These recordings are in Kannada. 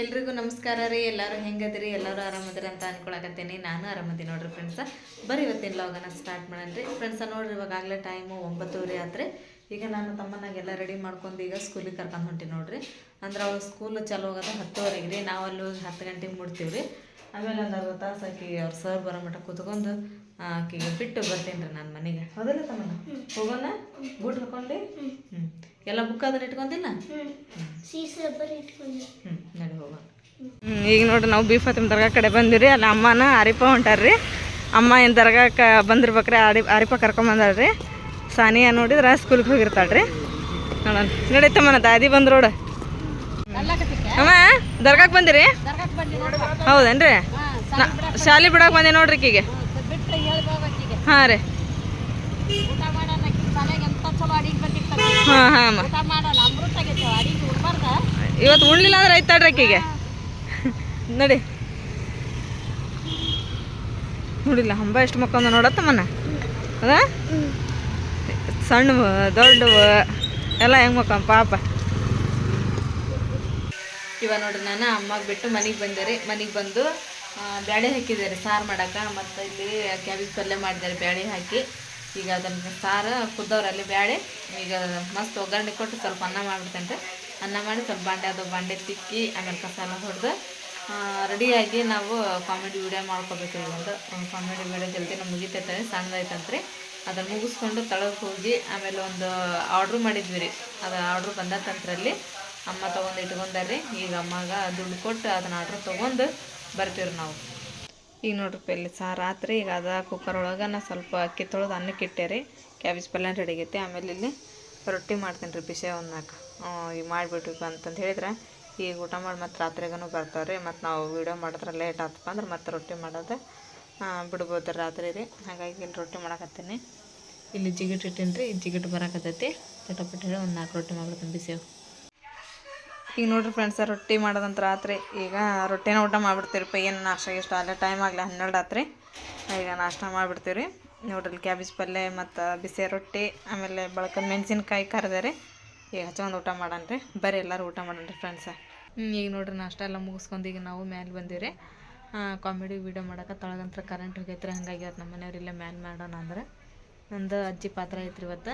ಎಲ್ರಿಗೂ ನಮಸ್ಕಾರ ರೀ ಎಲ್ಲರೂ ಹೆಂಗದ್ರಿ ಎಲ್ಲರೂ ಆರಾಮದಿರಿ ಅಂತ ಅನ್ಕೊಳಕತ್ತೀನಿ. ನಾನು ಆರಾಮದಿ ನೋಡ್ರಿ ಫ್ರೆಂಡ್ಸ ಬರೀ ಇವತ್ತಿನ ಲಾಗನ ಸ್ಟಾರ್ಟ್ ಮಾಡೋಣ್ರಿ ಫ್ರೆಂಡ್ಸ ನೋಡ್ರಿ ಇವಾಗಾಗಲೇ ಟೈಮು ಒಂಬತ್ತುವರೆ ಆದರೆ ಈಗ ನಾನು ತಮ್ಮನಾಗೆಲ್ಲ ರೆಡಿ ಮಾಡ್ಕೊಂಡು ಈಗ ಸ್ಕೂಲಿಗೆ ಕರ್ಕೊಂಡು ಹೊಂಟೀನಿ ನೋಡ್ರಿ. ಅಂದ್ರೆ ಅವ್ರು ಸ್ಕೂಲ್ ಚಾಲು ಹೋಗೋದು ಹತ್ತುವರೆಗೆ ರೀ. ನಾವು ಅಲ್ಲಿ ಹೋಗಿ ಹತ್ತು ಗಂಟೆಗೆ ಮುಡ್ತೀವಿ ರೀ. ಆಮೇಲೆ ಒಂದು ಅರ್ಧ ತಾಸು ಆಕಿ ಅವ್ರ ಸರ್ ಬರೋ ಮಟ್ಟ ಕೂತ್ಕೊಂಡು ಆಕಿಗೆ ಬಿಟ್ಟು ಬರ್ತೀನಿ ರೀ ನಾನು ಮನೆಗೆ. ಹೌದಲ್ಲ ತಮ್ಮನ ಹೋಗೋಣ? ಬೂಟ್ ಹಾಕೊಂಡು? ಹ್ಞೂ ಎಲ್ಲ ಬುಕ್ ಅದನ್ನ ಇಟ್ಕೊಂಡಿಲ್ಲ? ನಡಿ ಈಗ ನೋಡ್ರಿ ನಾವು ಬಿ ಫಾತಿಮ್ ದರ್ಗಾ ಕಡೆ ಬಂದಿರಿ ಅಲ್ಲಿ ಅಮ್ಮನ ಆರಿಪ ಹೊಂಟಾರ್ರಿ. ಅಮ್ಮ ಏನು ದರ್ಗಾಕ್ಕೆ ಬಂದಿರ್ಬೇಕ್ರಿ ಆರಿ ಆರಿಪ ಕರ್ಕೊಂಬಂದಾಳ್ರಿ ಸಾನಿಯಾ ನೋಡಿದ್ರೆ ಸ್ಕೂಲ್ಗೆ ಹೋಗಿರ್ತಾಳ್ರಿ. ನೋಡೋಣ. ನಡೀತಮ್ಮನ ದಾದಿ ಬಂದ್ ರೋಡು. ಅಮ್ಮ ದರ್ಗಾಕ್ಕೆ ಬಂದಿರಿ? ಹೌದೇನ್ರಿ? ನಾ ಶಾಲೆ ಬಿಡಕ್ಕೆ ಬಂದೆ ನೋಡ್ರಿ ಈಕಿಗೆ. ಹಾಂ ರೀ. ಹಾಂ ಹಾಂ ಇವತ್ತು ಉಣ್ಲಿಲ್ಲ ಅಂದ್ರೆ ಐತಾಡ್ರಿ ಆಕಿಗೆ. ನೋಡಿ. ನೋಡಿಲ್ಲ ಹಂಬ ಎಷ್ಟು ಮಕ್ಕಳ ನೋಡತ್ತಮ್ಮನ ಅದ ಸಣ್ಣವ ದೊಡ್ಡವ ಎಲ್ಲ ಹೆಂಗೆ ಮಕ್ಕೊಂಡ್ ಪಾಪ. ಇವ ನೋಡ್ರಿ ನಾನು ಅಮ್ಮಗೆ ಬಿಟ್ಟು ಮನೆಗೆ ಬಂದೆ ರೀ ಮನೆಗೆ ಬಂದು ಬ್ಯಾಳೆ ಹಾಕಿದ್ದಾರೆ ಸಾರು ಮಾಡಕ್ಕೆ. ಮತ್ತು ಇಲ್ಲಿ ಕ್ಯಾಬೇಜ್ ಪಲ್ಯ ಮಾಡಿದ್ದಾರೆ ಬ್ಯಾಳೆ ಹಾಕಿ. ಈಗ ಅದನ್ನು ಸಾರು ಕುದ್ದವ್ರಲ್ಲಿ ಬ್ಯಾಳೆ, ಈಗ ಮಸ್ತ್ ಒಗ್ಗರಣೆ ಕೊಟ್ಟು ಸ್ವಲ್ಪ ಅನ್ನ ಮಾಡಿಬಿಡ್ತೇನೆ ಅನ್ನ ಮಾಡಿ ಸ್ವಲ್ಪ ಬಾಂಡೆ, ಅದು ಬಾಂಡೆ ತಿಕ್ಕಿ ಆಮೇಲೆ ಕಸಾಲ ಹೊಡೆದು ರೆಡಿಯಾಗಿ ನಾವು ಕಾಮಿಡಿ ವಿಡಿಯೋ ಮಾಡ್ಕೋಬೇಕು ಈಗ ಒಂದು. ಕಾಮಿಡಿ ವಿಡಿಯೋ ಜಲ್ದಿ ನಮ್ಗೆ ಮುಗಿತೈತೆ, ಸಣ್ಣದೈತಂತ್ರಿ. ಅದನ್ನು ಮುಗಿಸ್ಕೊಂಡು ತಳಗೆ ಹೋಗಿ ಆಮೇಲೆ ಒಂದು ಆರ್ಡ್ರ್ ಮಾಡಿದ್ವಿ ರೀ. ಅದು ಆರ್ಡ್ರ್ ಬಂದತ್ತಂತ್ರಲ್ಲಿ ಅಮ್ಮ ತೊಗೊಂಡು ಇಟ್ಕೊಂಡಾರ್ರಿ. ಈಗ ಅಮ್ಮಗೆ ದುಡ್ಡು ಕೊಟ್ಟು ಅದನ್ನು ಆರ್ಡ್ರ್ ತೊಗೊಂಡು ಬರ್ತೀವಿ ನಾವು. ಈಗ ನೋಡ್ರಿ ಇಲ್ಲಿ ಸಾರು ರಾತ್ರಿ ಈಗ ಅದ ಕುಕ್ಕರ್ ಒಳಗೆ ನಾನು ಸ್ವಲ್ಪ ಅಕ್ಕಿ ತೊಳೆದು ಅನ್ನಕ್ಕೆ ಇಟ್ಟೆ ರೀ ಕ್ಯಾಬೇಜ್ ಪಲ್ಯ ರೆಡಿ ಆಗೈತಿ. ಆಮೇಲೆ ಇಲ್ಲಿ ರೊಟ್ಟಿ ಮಾಡ್ತೀನಿ ರೀ ಬಿಸಿ ಒಂದು ನಾಲ್ಕು ಈಗ ಮಾಡಿಬಿಟ್ವಿ ಅಂತಂದು ಹೇಳಿದ್ರೆ. ಈಗ ಊಟ ಮಾಡಿ ಮತ್ತೆ ರಾತ್ರಿಗೂ ಬರ್ತಾವೆ ರೀ ಮತ್ತು ನಾವು ವೀಡಿಯೋ ಮಾಡಿದ್ರೆ ಲೇಟ್ ಆತಪ್ಪ ಅಂದ್ರೆ ಮತ್ತೆ ರೊಟ್ಟಿ ಮಾಡೋದು ಬಿಡ್ಬೋದು ರಾತ್ರಿ ರೀ. ಹಾಗಾಗಿ ಇಲ್ಲಿ ರೊಟ್ಟಿ ಮಾಡಕತ್ತೀನಿ. ಇಲ್ಲಿ ಜಿಗಿಟ್ ಇಟ್ಟೀನಿ ರೀ ಜಿಗಿಟ್ ಬರಕತ್ತೈತಿ. ಚಟಪಟ್ ಹೇಳಿ ಒಂದು ನಾಲ್ಕು ರೊಟ್ಟಿ ಮಾಡ್ಬಿಡ್ತೀನಿ ಬಿಸಿ ಈಗ ನೋಡ್ರಿ ಫ್ರೆಂಡ್ಸ ರೊಟ್ಟಿ ಮಾಡೋದಂತ ರಾತ್ರಿ ಈಗ ರೊಟ್ಟಿನ ಊಟ ಮಾಡಿಬಿಡ್ತೀರಿಪ್ಪ ಏನು ನಾಷ್ಟ ಎಷ್ಟು ಅಲ್ಲೇ ಟೈಮ್ ಆಗಲಿ ಹನ್ನೆರಡು ಆತ್ರಿ. ಈಗ ನಾಷ್ಟ ಮಾಡಿಬಿಡ್ತೀವಿ ನೋಡ್ರಿ ಕ್ಯಾಬೇಜ್ ಪಲ್ಯ ಮತ್ತು ಬಿಸಿ ರೊಟ್ಟಿ, ಆಮೇಲೆ ಬಳಕ ಮೆಣಸಿನ್ಕಾಯಿ ಕರೆದೆ ರೀ ಈಗ ಹಚ್ಕೊಂಡು ಊಟ ಮಾಡೋಣ ರೀ ಬರ್ರಿ ಎಲ್ಲರೂ ಊಟ ಮಾಡೋಣ ರೀ ಫ್ರೆಂಡ್ಸ ಈಗ ನೋಡ್ರಿ ನಾಷ್ಟ ಎಲ್ಲ ಮುಗಿಸ್ಕೊಂಡು ಈಗ ನಾವು ಮ್ಯಾಲೆ ಬಂದೀವಿ ರೀ ಕಾಮಿಡಿ ವೀಡಿಯೋ ಮಾಡೋಕೆ ತೊಳಗಂತ್ರ ಕರೆಂಟ್ ಹೋಗೈತ್ರಿ. ಹಂಗಾಗಿ ಅದು ನಮ್ಮ ಮನೆಯವ್ರು ಇಲ್ಲೇ ಮ್ಯಾಲೆ ಮಾಡೋಣ ಅಂದ್ರೆ. ನಂದು ಅಜ್ಜಿ ಪಾತ್ರ ಐತ್ರಿ ಇವತ್ತು.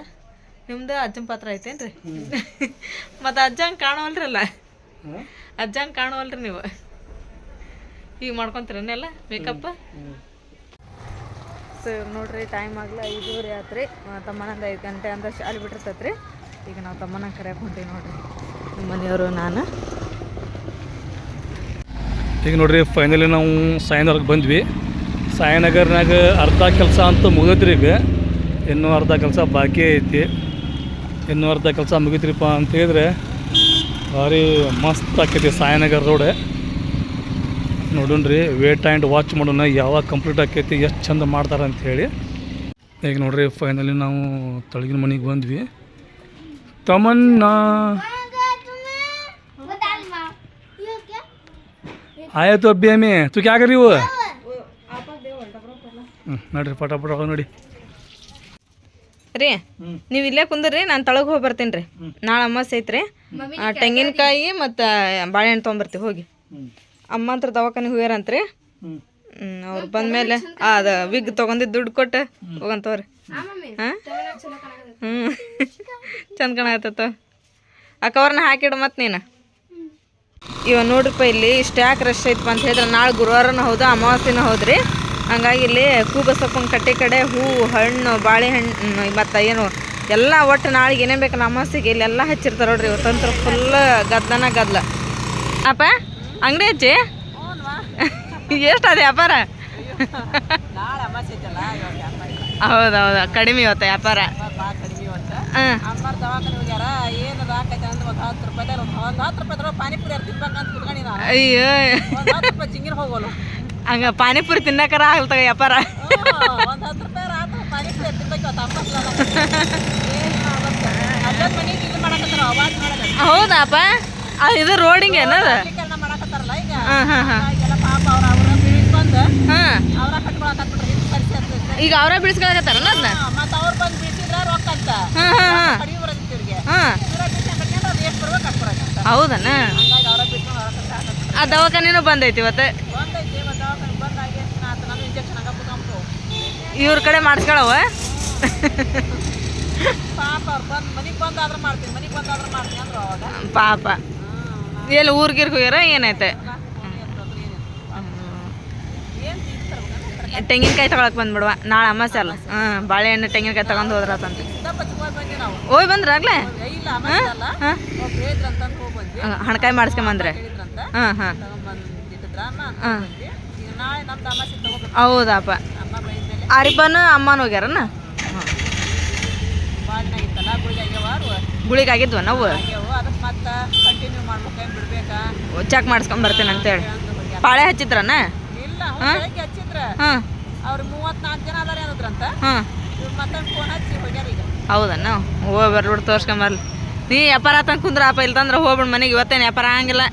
ನಿಮ್ದು ಅಜ್ಜನ ಪಾತ್ರ ಐತೇನ್ರಿ? ರೀ ಮತ್ತು ಅಜ್ಜಂಗೆ ಕಾಣವಲ್ರಲ್ಲ? ಅಜ್ಜಂಗೆ ಕಾಣವಲ್ರಿ ನೀವು. ಈಗ ಮಾಡ್ಕೊತೀರನ್ನೆಲ್ಲ ಮೇಕಪ್ ಸೊ ನೋಡ್ರಿ ಟೈಮ್ ಆಗಲಿ ಐದೂವರೆ ಆತ್ರಿ. ತಮ್ಮನಂದು ಐದು ಗಂಟೆ ಅಂದ್ರೆ ಶಾಲೆ ಬಿಟ್ಟಿರ್ತೈತೆ ರೀ ಈಗ ನಾವು ತಮ್ಮನ ಕರೆಯಕ್ಕೆ ಹೊಂಟೀವಿ ನೋಡ್ರಿ. ನಮ್ಮ ಮನೆಯವರು ನಾನು? ಈಗ ನೋಡ್ರಿ ಫೈನಲಿ ನಾವು ಸಾಯಿನಗರ್ಗೆ ಬಂದ್ವಿ. ಸಾಯಿನಗರ್ನಾಗ ಅರ್ಧ ಕೆಲಸ ಅಂತೂ ಮುಗಿದ್ರಿ ಈಗ. ಇನ್ನೂ ಅರ್ಧ ಕೆಲಸ ಬಾಕಿ ಐತಿ. ಇನ್ನು ಅರ್ಧ ಕೆಲಸ ಮುಗಿತ್ರಿಪ್ಪ ಅಂತ ಹೇಳಿದ್ರೆ ಭಾರಿ ಮಸ್ತ್ ಆಕೈತಿ ಸಾಯನಗರ ರೋಡೆ ನೋಡೋಣ್ರಿ ವೇಟ್ ಆ್ಯಂಡ್ ವಾಚ್ ಮಾಡೋಣ, ಯಾವಾಗ ಕಂಪ್ಲೀಟ್ ಆಕೈತಿ, ಎಷ್ಟು ಚಂದ ಮಾಡ್ತಾರೆ ಅಂಥೇಳಿ ಈಗ ನೋಡ್ರಿ ಫೈನಲಿ ನಾವು ತಳಗಿನ ಮನೆಗೆ ಬಂದ್ವಿ. ತಮನ್ನ. ಆಯ್ತು ಅಬ್ಬಿಯಮ್ಮಿ ತುಕ್ಯಾಗ ರೀ ಇವು? ಹ್ಞೂ ನೋಡ್ರಿ, ಪಟ ಪಟ ನೋಡಿ. ರೀ? ನೀವು ಇಲ್ಲೇ ಕುಂದ್ರಿ ನಾನು ತಳಗೆ ಹೋಗಿ ಬರ್ತೀನಿ ರೀ ನಾಳೆ ಅಮಾಸೆ ಐತ್ರಿ. ಆ, ತೆಂಗಿನಕಾಯಿ ಮತ್ತು ಬಾಳೆಹಣ್ಣು ತೊಗೊಂಬರ್ತೀವಿ ಹೋಗಿ. ಅಮ್ಮ ಹತ್ರ ದವಾಖಾನೆ ಹೋಗ್ಯಾರಂತ್ರಿ. ಹ್ಮ್. ಅವ್ರು ಬಂದ್ಮೇಲೆ ಆ, ಅದ ವಿಗ್ ತೊಗೊಂಡಿದ್ದು ದುಡ್ಡು ಕೊಟ್ಟು ಹೋಗಂತವ್ರಿ. ಹಾಂ? ಹ್ಞೂ ಚಂದ ಆ ಕವರ್ನ ಹಾಕಿಡು ಮತ್ತೆ ನೀನು. ಇವ ನೋಡ್ರಿಪ್ಪ ಇಲ್ಲಿ ಇಷ್ಟು ಯಾಕೆ ರಶ್ ಐತಪ್ಪ ಅಂತ ಹೇಳಿದ್ರೆ ನಾಳೆ ಗುರುವಾರನ ಹೌದು ಅಮಾವಾಸ್ಯನ ಹೌದ್ರಿ. ಹಂಗಾಗಿ ಇಲ್ಲಿ ಕೂಬಸಪ್ಪನ ಕಟ್ಟೆ ಕಡೆ ಹೂವು ಹಣ್ಣು ಬಾಳೆಹಣ್ಣು ಮತ್ತು ಏನು ಎಲ್ಲ ಒಟ್ಟು ನಾಳೆಗೆ ಏನೇನು ಬೇಕು ನಮಸ್ಸಿಗೆ ಇಲ್ಲೆಲ್ಲ ಹಚ್ಚಿರ್ತಾರೆ ನೋಡ್ರಿ. ಇವತ್ತಂತ್ರ ಫುಲ್ ಗದ್ದನ ಗದ್ದಲ ಅಪ್ಪ ಅಂಗಡಿ ಹಚ್ಚಿ? ಎಷ್ಟು ಅದೇ ವ್ಯಾಪಾರ? ಹೌದೌದು ಕಡಿಮೆ ಇವತ್ತು ವ್ಯಾಪಾರ. ಅಯ್ಯೋ. ಹಂಗ ಪಾನಿಪುರಿ ತಿನ್ನಕರ ಆಗ್ಲತ್ತಾಗ ವ್ಯಾಪಾರ. ಹೌದಪ್ಪ. ಆ, ಇದು ರೋಡಿಂಗ್ ಏನದ? ಹಾಂ ಹಾಂ ಹಾಂ. ಹಾಂ. ಈಗ ಅವರ ಬಿಡಿಸ್ಕೊಳಕತ್ತಾರಲ್ಲ ಅದನ್ನ ಹೌದನ? ಆ ಬಂದ್ ಬಂದೈತಿ ರೊಕ್ಕ ಇವ್ರ ಕಡೆ ಮಾಡಿಸ್ಕೊಳವ ಪಾಪ ಎಲ್ಲಿ ಊರ್ಗಿರ್ ಹೋಗ್ಯಾರ? ಏನೈತೆ? ತೆಂಗಿನಕಾಯಿ ತಗೊಳಕ್ ಬಂದ್ಬಿಡುವ. ನಾಳೆ ಅಮಾಸೆ ಅಲ್ಲ. ಹ್ಮ್ ಬಾಳೆಹಣ್ಣು ತೆಂಗಿನಕಾಯಿ ತಗೊಂಡು ಹೋದ್ರಾತಂತ ನಾವು. ಬಂದ್ರಾಗ್ಲೇ ಹಾಂ ಹಣಕಾಯಿ ಮಾಡಿಸ್ಕೊಂಬಂದ್ರೆ ಹಾಂ ಹಾಂ ಹಾಂ ಹೌದಪ್ಪ. ಆರಿಫನು ಅಮ್ಮನ ಹೋಗ್ಯಾರನ? ಗುಳಿಗೆ ಆಗಿದ್ವ ನಾವು? ಅದಕ್ಕೆ ಮತ್ತೆ ಕಂಟಿನ್ಯೂ ಮಾಡ್ಬೇಕು ಏನು ಬಿಡ್ಬೇಕಾ ಚೆಕ್ ಮಾಡಿಸ್ಕೊಂಡ್ ಬರ್ತೇನೆ ಅಂತೇಳಿ. ಪಾಳೆ ಹಚ್ಚಿದ್ರನ? ಇಲ್ಲ ಹೌದನ್ನ ಹೋಗಿ ಬರ್ಬಿಡು ತೋರ್ಸ್ಕೊಂಬರ್ಲಿ ನೀ ವ್ಯಾಪಾರ ಆತಂಗೆ ಕುಂದ್ರಪ್ಪ ಇಲ್ತಂದ್ರೆ ಹೋಗ್ಬಿಡು ಮನೆಗೆ. ಇವತ್ತೇನು ವ್ಯಾಪಾರ ಆಗಂಗಿಲ್ಲ.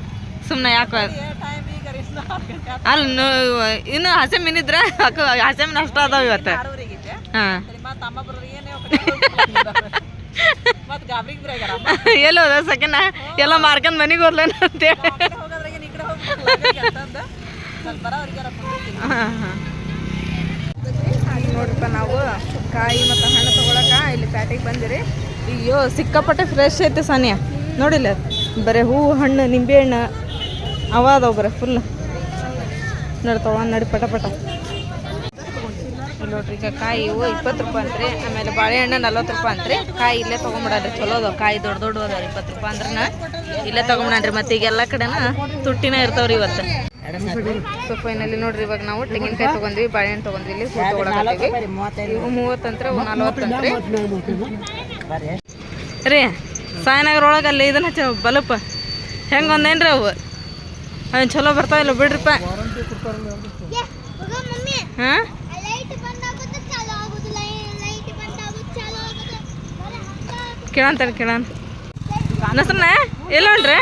ಸುಮ್ಮನೆ ಯಾಕೆ ಅಲ್ಲಿ ಇನ್ನು ಹಸೆ ಮೀನಿದ್ರ ಹಸೆ ಮೀನು ಅಷ್ಟ ಅದಾವ ಇವತ್ತು. ಹಾಂ. ಎಲ್ಲಿ ಹೋದ ಸೆಕೆಂಡ್? ಎಲ್ಲ ಮಾರ್ಕೊಂಡ್ ಮನೆಗೆ ಹೋದ್ಲೇನ ಅಂತೇಳಿ ನೋಡ್ರಿಪ್ಪ ನಾವು ಕಾಯಿ ಮತ್ತು ಹಣ್ಣು ತೊಗೊಳಕ ಇಲ್ಲಿ ಪ್ಯಾಟಿಗೆ ಬಂದಿರಿ. ಅಯ್ಯೋ ಸಿಕ್ಕಾಪಟ್ಟೆ ಫ್ರೆಶ್ ಐತೆ ಸಾನಿಯಾ. ನೋಡಿಲ್ಲ? ಬರೀ ಹೂವು ಹಣ್ಣು ನಿಂಬೆಹಣ್ಣು ಅವ ಅದಾವ ಬರೀ ಫುಲ್ ನೋಡಿ ತೊಗೊಂಡು ನಡಿ ಪಟ ಪಟ. ನೋಡ್ರಿ, ಈಗ ಕಾಯಿ ಇವು ಇಪ್ಪತ್ತು ರೂಪಾಯಿ ಅಂತ್ರಿ, ಆಮೇಲೆ ಬಾಳೆಹಣ್ಣು ನಲ್ವತ್ತು ರೂಪಾಯಿ ಅಂತ್ರಿ. ಕಾಯಿ ಇಲ್ಲೇ ತೊಗೊಂಬಿಡಲ್ರಿ ಚಲೋ ಅದಾವ. ಕಾಯಿ ದೊಡ್ಡ ದೊಡ್ಡ ಅದಾವ, ಇಪ್ಪತ್ತು ರೂಪಾಯಿ ಅಂದ್ರನ ಇಲ್ಲೇ ತೊಗೊಂಬಿಡನ್ರಿ ಮತ್ತೆ ಈಗ ಎಲ್ಲ ಕಡೆನ ತುಟ್ಟಿನ ಇರ್ತಾವ್ರಿ ಇವತ್ತು. ಸೊ ಫೈನಲಿ ನೋಡ್ರಿ, ಇವಾಗ ನಾವು ತೆಂಗಿನಕಾಯಿ ತೊಗೊಂಡ್ವಿ ಬಾಳೆಹಣ್ಣು ತೊಗೊಂಡ್ವಿ ಇಲ್ಲಿ ಹೂ ಇವು ಮೂವತ್ತಂತ್ರಿ ಇವು ನಲ್ವತ್ತಂತ್ರಿ ರೀ ಸಾಯನಗರ ಒಳಗೆ ಅಲ್ಲಿ ಇದನ್ನ ಹಚ್ಚ ಬಲಪ. ಹೆಂಗೆ ಒಂದೇನ್ರಿ ಅವು? ಅವೇನು ಚಲೋ ಬರ್ತಾವಿಲ್ಲ ಬಿಡ್ರಿಪ್ಪ ಹಾಂ? ಕೇಳಂತಾನೆ ಕೇಳೋಣ ನಸರನ ಎಲ್ಲ ಹೊಂಟ್ರಿ?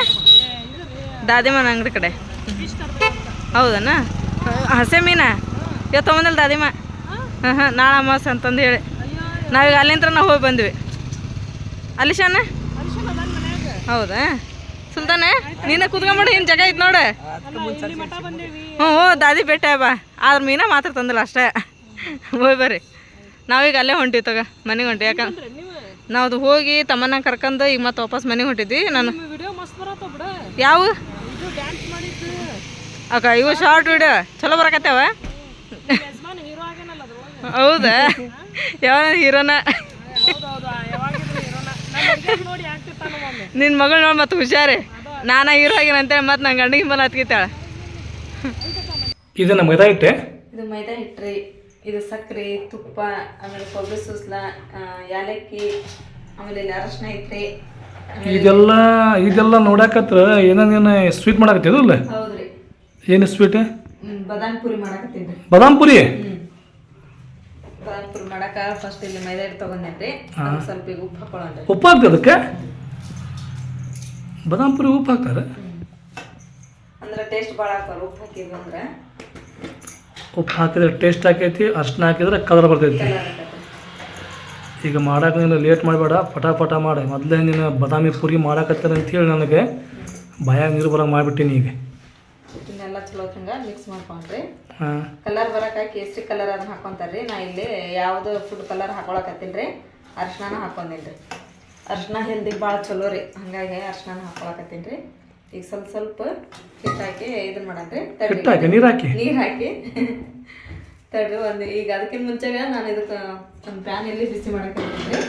ದಾದಿಮನ ಅಂಗಡಿ ಕಡೆ. ಹೌದನ? ಹಸೆ ಮೀನಾ? ಇವತ್ತು ತೊಗೊಂಡಲ್ಲ ದಾದಿಮ. ಹಾಂ ಹಾಂ ನಾಳೆ ಅಮಾವಾಸ್ಯೆ ಅಂತಂದು ಹೇಳಿ. ನಾವೀಗ ಅಲ್ಲಿಂದ ನಾವು ಹೋಗಿ ಬಂದ್ವಿ. ಅಲ್ಲಿ ಶಾನ ಹೌದಾ? ಸುಲ್ತಾನ, ನೀನ ಕುತ್ಕೊಂಬಿಡು ಇನ್ನು ಜಾಗ ಐತೆ ನೋಡು. ಹ್ಞೂ ಹ್ಞೂ ದಾದಿ ಬೆಟ್ಟ, ಬಾ. ಆದ್ರೆ ಮೀನ ಮಾತ್ರ ತಂದಿಲ್ಲ ಅಷ್ಟೇ. ಹೋಗಿ ಬರ್ರಿ. ನಾವೀಗ ಅಲ್ಲೇ ಹೊಂಟಿವಿ ತಗ, ಮನೆಗೆ ಹೊಂಟಿ ಯಾಕಂದ್ರೆ ನಾವು ಹೋಗಿ ತಮ್ಮನ ಕರ್ಕೊಂಡು ಈಗ ಮತ್ತೆ ವಾಪಸ್ ಮನೆಗೆ ಹೊಂಟಿದ್ವಿ. ನಾನು ಯಾವ? ಅಕ್ಕ, ಇವು ಶಾರ್ಟ್ ವಿಡಿಯೋ ಚಲೋ ಬರಕತ್ತೇವ? ಹೌದಾ? ಯಾವ ಹೀರೋನ? ನಿನ್ನ ಮಗಳು ನೋಡಿ ಮತ್ತೆ ಹುಷಾರೇ. ನಾನ ಹೀರೋ ಆಗಿನ ಅಂತೇಳಿ ಮತ್ತೆ ನನ್ನ ಗಂಡಿಗೆ ಮೇಲೆ ಹತ್ಕಿತಾಳೆ ಇದನ್ನ ಮೈದಾ ಹಿಟ್ಟೆ ಇದು ಮೈದಾ ಇಟ್ರಿ ಇದು ಸಕ್ಕರೆ ತುಪ್ಪ ಆಮೇಲೆ ಕೊಬ್ಬರಿ ಸೂಸ್ಲ ಯಾಲಕ್ಕಿ ಆಮೇಲೆ ಇಲ್ಲಿ ಅರಶಿನ ಐತ್ರಿ ಇದೆಲ್ಲ ಇದೆಲ್ಲ ನೋಡಾಕತ್ರ ಏನೇನ ಸ್ವೀಟ್ ಮಾಡಕತ್ತಿದಲ್ಲ ಹೌದ್ರಿ. ಏನು ಸ್ವೀಟ್ ಬಾದಾಮ್ ಪುರಿ ಮಾಡಕತ್ತೀನಿ ಬಾದಾಮ್ ಪುರಿ? ಬದಾಮ್ ಪುರಿ ಮಾಡಾಕ ಫಸ್ಟ್ ಇಲ್ಲಿ ಮೈದಾ ಹಿಟ್ಟು ತಗೊಂಡೇನ್ರಿ ಸ್ವಲ್ಪ ಉಪ್ಪು ಹಾಕೊಳ್ಳೋಣ ಉಪ್ಪು ಹಾಕ್ತದಕ್ಕೆ ಅದಕ್ಕೆ? ಬಾದಾಮ್ ಪುರಿ ಉಪ್ಪು ಹಾಕ್ತಾರೆ. ಅಂದ್ರೆ ಟೇಸ್ಟ್ ಭಾಳ ಹಾಕೋರು ಉಪ್ಪು ಹಾಕಿದ್ರು ಅಂದ್ರೆ? ಉಪ್ಪು ಹಾಕಿದ್ರೆ ಟೇಸ್ಟ್ ಹಾಕೈತಿ ಅರ್ಶಿನ ಹಾಕಿದ್ರೆ ಕಲರ್ ಬರ್ತೈತಿ. ಈಗ ಮಾಡಕ್ಕೆ ನೀನು ಲೇಟ್ ಮಾಡಬೇಡ ಪಟಾಪಟ ಮಾಡಿ. ಮೊದಲೇ ನೀನು ಬದಾಮಿ ಪುರಿ ಮಾಡಕ್ಕತ್ತಾರೆ ಅಂತೇಳಿ ನನಗೆ ಭಯ ನೀರು ಬರೋಕೆ ಮಾಡಿಬಿಟ್ಟಿನಿ ಈಗ. ಎಲ್ಲ ಚಲೋ ಹಂಗೆ ಮಿಕ್ಸ್ ಮಾಡ್ಕೊಂಡ್ರಿ. ಕಲರ್ ಬರಕ ಕೇಸರಿ ಕಲರ್ ಅದನ್ನ ಹಾಕೊಂತಾರ್ರಿ. ನಾ ಇಲ್ಲಿ ಯಾವುದು ಫುಡ್ ಕಲರ್ ಹಾಕೊಳಕತ್ತೀನಿ ರೀ. ಅರ್ಶಿನ ಹಾಕೊಂಡಿನಿ ರೀ ಅರ್ಶಿನ ಹೆಲ್ದಿ ಭಾಳ ಚಲೋ ರೀ. ಹಂಗಾಗಿ ಅರ್ಶಿನ ಹಾಕೊಳಕತ್ತೀನಿ ರೀ. ಈಗ ಸ್ವಲ್ಪ ಸ್ವಲ್ಪ ಹಿಟ್ಟಾಕಿ ಇದನ್ನ ಮಾಡನ್ರಿ. ಹಿಟ್ಟು ಹಾಕಿ ನೀರು ಹಾಕಿ? ನೀರು ಹಾಕಿ. ತಡ್ರಿ ಒಂದು ಈಗ ಅದಕ್ಕಿಂತ ಮುಂಚೆಗೆ ನಾನು ಇದಕ್ಕೆ ಒಂದು ಪ್ಯಾನ್ ಎಲ್ಲಿ ಬಿಸಿ ಮಾಡಕ್ಕೆ ರೀ.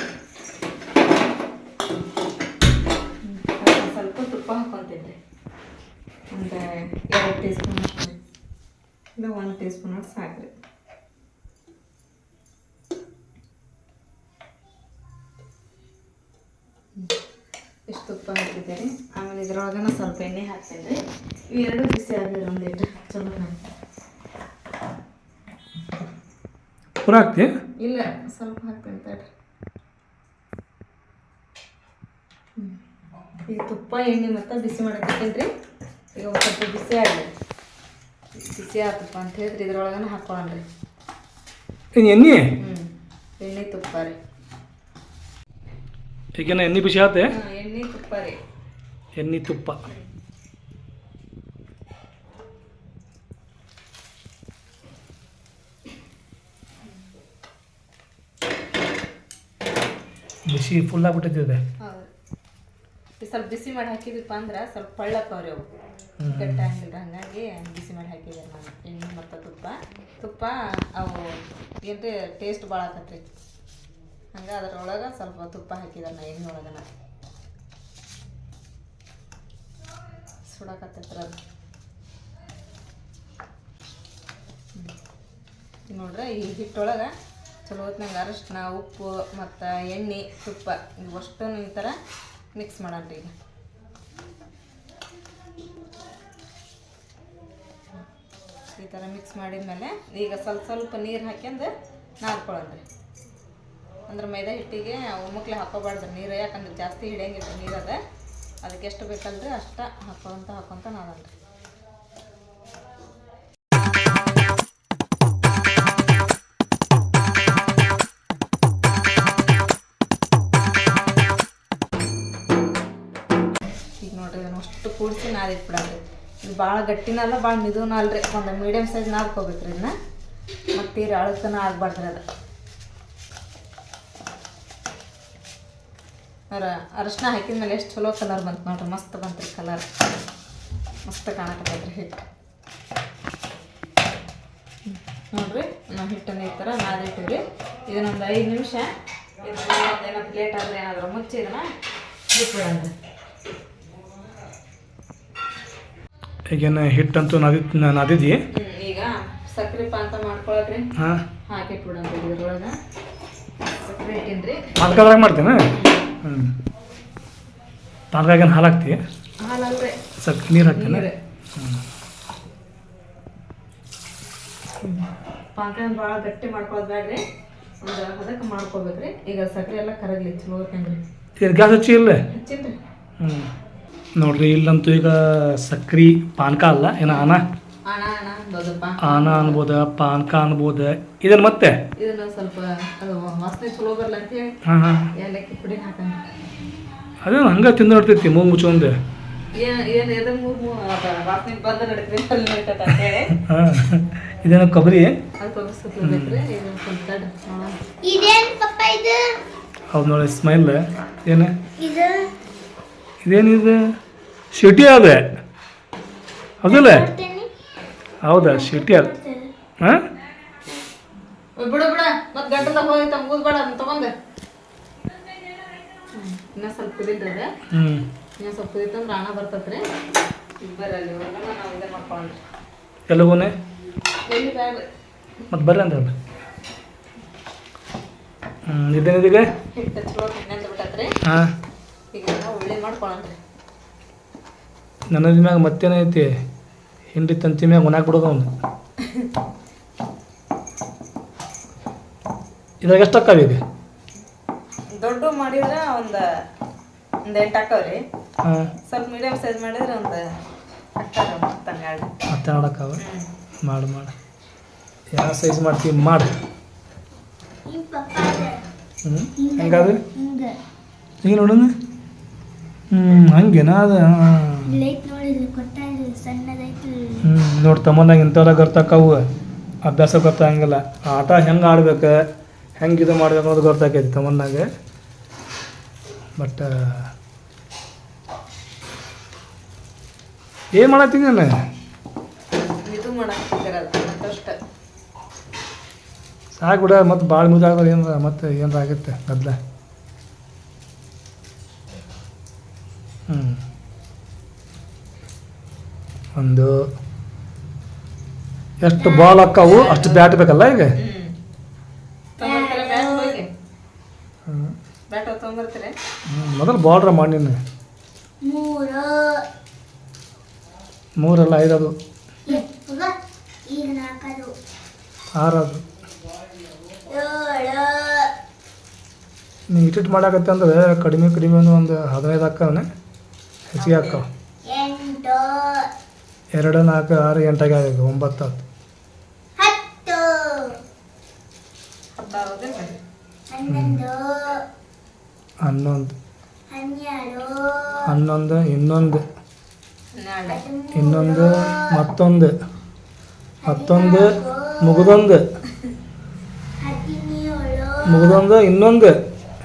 ಸ್ವಲ್ಪ ತುಪ್ಪ ಹಾಕೊತೀನಿ ರೀ. ಒಂದು ಎರಡು ಟೀ ಸ್ಪೂನ್ ಇಲ್ಲ ಒಂದು ಟೀ ಸ್ಪೂನ್ ಸಾಕು ಸಾಕ್ರಿ. ಇಷ್ಟು ತುಪ್ಪ ಹಾಕಿದ್ದೇನೆ ಆಮೇಲೆ ಇದ್ರೊಳಗನ ಸ್ವಲ್ಪ ಎಣ್ಣೆ ಹಾಕ್ತೇನೆ ರೀ ಇವೆರಡು ಬಿಸಿ ಆಗಿರೋ ಒಂದಿಟ್ಟು ಚಲೋ ಪೂರ ಹಾಕ್ತಿ? ಇಲ್ಲ ಸ್ವಲ್ಪ ಹಾಕ್ತೇನೆ ತಡ್ರಿ. ಈ ಈಗ ತುಪ್ಪ ಎಣ್ಣೆ ಮತ್ತು ಬಿಸಿ ಮಾಡಕತ್ತೀನಿ ರೀ ಈಗ ಒಂದು ಸ್ವಲ್ಪ ಬಿಸಿ ಆಗಲಿ ಬಿಸಿ ಆತಪ್ಪ ಅಂತ ಹೇಳಿದ್ರಿ ಇದ್ರೊಳಗನ ಹಾಕೊಳ್ಳೋಣ ರೀ ಎಣ್ಣೆ? ಹ್ಞೂ ಎಣ್ಣೆ ತುಪ್ಪ ರೀ. ಈಗೇನ ಎಣ್ಣೆ ಬಿಸಿ ಆತೆ ಎಣ್ಣೆ ತುಪ್ಪ ರೀ ಎಣ್ಣೆ ತುಪ್ಪ ಬಿಸಿ ಫುಲ್ ಆಗ್ಬಿಟ್ಟಿದೆ ಸ್ವಲ್ಪ ಬಿಸಿ ಮಾಡಿ ಹಾಕಿದಪ್ಪ ಅಂದ್ರೆ ಸ್ವಲ್ಪ ಪಳ್ಳಕ್ಕವ್ರಿ ಅವು ಗಟ್ಟ ಹಾಕಿದ್ರೆ ಹಂಗಾಗಿ ಬಿಸಿ ಮಾಡಿ ಹಾಕಿದೆ ನಾನು ಎಣ್ಣೆ ಮತ್ತು ತುಪ್ಪ ತುಪ್ಪ ಅವು ಏನು ಟೇಸ್ಟ್ ಭಾಳ ಆಕತ್ರಿ ಹಂಗೆ ಅದ್ರೊಳಗೆ ಸ್ವಲ್ಪ ತುಪ್ಪ ಹಾಕಿದಾನ ನಾ ಎಣ್ಣೆ ಒಳಗೆ ನಾ. ಸುಡಕತ್ತೈತ್ರ ಅದು. ನೋಡ್ರಿ ಈ ಹಿಟ್ಟೊಳಗೆ ಚಲೋ ಹೊತ್ನಾಗ ಅರಶಿನ, ಉಪ್ಪು ಮತ್ತು ಎಣ್ಣೆ, ತುಪ್ಪ ಇವಷ್ಟು ಈ ಥರ ಮಿಕ್ಸ್ ಮಾಡೋಣ ಈಗ. ಈ ಥರ ಮಿಕ್ಸ್ ಮಾಡಿದ ಮೇಲೆ ಈಗ ಸ್ವಲ್ಪ ಸ್ವಲ್ಪ ನೀರು ಹಾಕ್ಯಂದು ನಾದ್ಕೊಳ್ಳೋಣ್ರಿ ಅಂದ್ರೆ ಮೈದಾ ಹಿಟ್ಟಿಗೆ ಒಮ್ಮಕ್ಲೆ ಹಾಕೋಬಾರ್ದು ನೀರು, ಯಾಕಂದ್ರೆ ಜಾಸ್ತಿ ಹಿಡಿಯಂಗಿಲ್ಲ ನೀರು ಅದ. ಅದಕ್ಕೆ ಎಷ್ಟು ಬೇಕಲ್ರಿ ಅಷ್ಟ ಹಾಕೋಂತ ಹಾಕೊಂತ ನಾನಲ್ರಿ. ಈಗ ನೋಡ್ರಿ ಇದನ್ನ ಅಷ್ಟು ಕೂಡಿಸಿ ನಾದಿಟ್ಬಿಡಲ್ರಿ ಇದು ಭಾಳ ಗಟ್ಟಿನಲ್ಲ ಭಾಳ ಮಿದುನಲ್ರಿ ಒಂದು ಮೀಡಿಯಮ್ ಸೈಜ್ ನಾದ್ಕೋಬೇಕ್ರಿ ಇದನ್ನ. ಮತ್ತು ಅಳಕನ ಆಗ್ಬಾರ್ದ್ರಿ ಅದು. ಅರ ಅರಶಿನ ಹಾಕಿದ್ಮೇಲೆ ಎಷ್ಟು ಚಲೋ ಕಲರ್ ಬಂತು ನೋಡ್ರಿ ಮಸ್ತ್ ಬಂತ್ರಿ ಕಲರ್ ಮಸ್ತ್ ಕಾಣಕತ್ತೈತ್ರಿ ಹಿಟ್ಟು. ನೋಡ್ರಿ ನಾವು ಹಿಟ್ಟನ್ನ ಈ ಥರ ನಾದಿಟ್ಟಿವ್ರಿ ಇದನ್ನೊಂದು ಐದು ನಿಮಿಷ ಏನೋ ಪ್ಲೇಟ್ ಆದರೆ ಏನಾದರೂ ಮುಚ್ಚಿ ಇದನ್ನ ಬಿಟ್ಬಿಡಂದ್ರಿ ಈಗೇನು ಹಿಟ್ಟಂತೂ ನಾದಿ ನಾದಿದ್ದಿ ಹ್ಮ್, ಈಗ ಸಕ್ಕರೆ ಪಾಕ ಮಾಡ್ಕೊಳಕ್ರಿ. ಹಾಂ. ಹಾಕಿಟ್ಬಿಡಂತ ಇದ್ರೊಳಗೆ. ಸಕ್ಕರೆ ಇಟ್ಟಿನ್ರಿ. ಪಾನ್ಕಾದಾಗ ಮಾಡ್ತೇನೆ? ಹ್ಞೂ ಪಾನ್ಕಾಗೇನು ಹಾಲು ಹಾಕ್ತಿ ಸ್ವಲ್ಪ ನೀರು ಹಾಕ್ತೀನಿ ನೀರು. ಪಾಕ ಭಾಳ ಗಟ್ಟಿ ಮಾಡ್ಕೊಳ್ಳೋದು ಬೇಡ್ರಿ ಒಂದು ಅದಕ್ಕೆ ಮಾಡ್ಕೋಬೇಕ್ರಿ. ಈಗ ಸಕ್ಕರೆ ಎಲ್ಲ ಕರಗಲಿ ಚಲೋ ಇದು ಗ್ಯಾಸ್ ಹಚ್ಚಿ ಇಲ್ಲ? ಹ್ಞೂ ನೋಡ್ರಿ ಇಲ್ಲಂತೂ ಈಗ ಸಕ್ರೆ ಪಾನ್ಕ ಅಲ್ಲ ಏನೋ ಆನ ಆನ ಅನ್ಬೋದ ಪಾನ್ಕ ಅನ್ಬೋದ. ಇದನ್ನು ಮತ್ತೆ? ಇದನ್ನ ಸ್ವಲ್ಪ ಅದು ವಾಸನೆ ಚಲೋ ಬರಲ್ಲ ಅಂತ ಹೇಳಿ. ಹಾಂ ಹಾಂ. ಏಲಕ್ಕಿ ಪುಡಿ ಹಾಕಂಗ ಅದೇನು ಹಂಗೆ ತಿಂದು ನೋಡ್ತೈತಿ ಮೂಗು ಮುಚ್ಚೊಂದು. ಏನು ಏನು ಎದ್ರ ಮೂರ್ ಮೂರ್ ಅದ ವಾಸನೆ ಬಂದ ನಡೀತೈತೆ ಅಲ್ಲಿ ನಡೀತೈತೆ ಅಂತ ಹೇಳಿ. ಹಾಂ ಇದೇನು ಕೊಬ್ಬರಿ? ಅದು ಇದು ಸ್ವಲ್ಪ ತಡ್ರಿ ನೋಡೋಣ ಇದೇನ್ ಪಪ್ಪ ಇದು? ಹೌದು ನೋಡಿ ಸ್ಮೈಲ್. ಏನು? ಇದು? ಇದೇನಿದೆ ಸಿಟಿ ಅದ. ಹೌದಲ್ಲ? ಕೊಡ್ತೇನೆ ಹೌದಾ? ಶಿಟಿ ಅದು ಹಾಂ? ಓ, ಬಿಡು ಬಿಡ. ಮತ್ ಹೋಗಿ ಹೋಗೈತ ಬೇಡ ಅದನ್ನ ತಗೊಂಡೆ. ಹ್ಮ್, ಇನ್ನ ಸ್ವಲ್ಪ ಕುದಿತದ. ಹ್ಞೂ ಇನ್ನ ಸ್ವಲ್ಪ ಕುದಿತಂದ್ರೆ ಹಣ ಬರ್ತತ್ರಿ. ಇವಾಗ ನಾವು ಇದನ್ನ ಮಾಡ್ಕೊಂಡ್ರಿ ಎಲ್ಲಗೂನೆ ಎಲ್ಲಿ ಮತ್ತು ಬರ್ರಿ ಅಂದ್ರೆ ಹ್ಞೂ ಇದೇನಿದೀಗ? ಹಿಟ್ಟು ಚಲೋ ಬಿಟ್ಟತ್ರಿ. ಹಾಂ. ಈಗ ಉಳ್ಳಿ ಮಾಡ್ಕೊಳ್ಳೋಣ್ರಿ ನನ್ನದ ಮ್ಯಾಗ ಮತ್ತೇನೈತಿ ಹಿಂಡಿ ತಂತಿ ಮ್ಯಾಗ ಉಣಾಕ್ ಬಿಡೋದು ಅವ್ನು ಇದ್ರಾಗ ಎಷ್ಟು ಅಕ್ಕಾವ ಈಗ? ದೊಡ್ಡ ಮಾಡಿದ್ರೆ ಒಂದು ಒಂದು ಎಂಟು ಹಾಂ. ಸ್ವಲ್ಪ ಮೀಡಿಯಂ ಸೈಜ್ ಮಾಡಿದ್ರೆ ಒಂದು ಹನ್ನೆರಡು. ಮತ್ತೆ ನೋಡಕ್ಕಾವ ಮಾಡು ಮಾಡು. ಯಾವ ಸೈಜ್ ಮಾಡ್ತೀವಿ ಮಾಡು. ಹ್ಞೂ ಹೆಂಗಾದ್ರೆ? ಹಿಂಗ ಈಗ ನೋಡೋಣ. ಹ್ಞೂ ಹಂಗೇನಾ ಅದು? ಹ್ಞೂ ನೋಡಿ ತಮ್ಮನಾಗ ಇಂಥವೆಲ್ಲ ಗೊತ್ತಾಕವು ಅಭ್ಯಾಸ ಗೊತ್ತಾಗಂಗಿಲ್ಲ ಆಟ ಹೆಂಗೆ ಆಡ್ಬೇಕು ಹೆಂಗೆ ಇದು ಮಾಡ್ಬೇಕು ಅನ್ನೋದು ಗೊತ್ತಾಕೈತಿ ತಮ್ಮನಾಗ ಬಟ್ ಏನು ಮಾಡತ್ತೀನಿ ನಾನು? ಸಾಕು ಬಿಡ ಮತ್ತು ಭಾಳ ಮುದ್ದಾದ್ರೆ ಏನಾರ ಮತ್ತೆ ಏನಾರ ಆಗುತ್ತೆ ಗದ್ದಲ ಹ್ಞೂ ಒಂದು ಎಷ್ಟು ಬಾಲ್ ಹಾಕಾವು ಅಷ್ಟು ಬ್ಯಾಟ್ ಬೇಕಲ್ಲ ಈಗ? ಮೊದಲು ಬಾಲ್ರ ಮಾಡಿ ಮೂರಲ್ಲ ಐದದು. ಆರದು. ಏಳು. ನೀ ಇಟ್ಟಿಟ್ಟು ಮಾಡಾಕತ್ತೆ ಅಂದ್ರೆ ಕಡಿಮೆ ಕಡಿಮೆ ಅಂದ್ರೆ ಒಂದು ಹದಿನೈದು ಹಾಕವನೆ. ಹೆಚ್ಚಿಗೆ ಹಾಕವ ಎಂಟು. ಎರಡು ನಾಲ್ಕು ಆರು ಎಂಟಾಗಿ ಆಗಿದೆ ಒಂಬತ್ತು ಹತ್ತು. ಹತ್ತು ಹನ್ನೊಂದು. ಹನ್ನೊಂದು. ಹನ್ನೆರಡು. ಹನ್ನೊಂದು ಇನ್ನೊಂದು. ಇನ್ನೊಂದು ಮತ್ತೊಂದು. ಮತ್ತೊಂದು ಮುಗಿದೊಂದು. ಹದಿನೇಳು. ಮುಗಿದೊಂದು ಇನ್ನೊಂದು.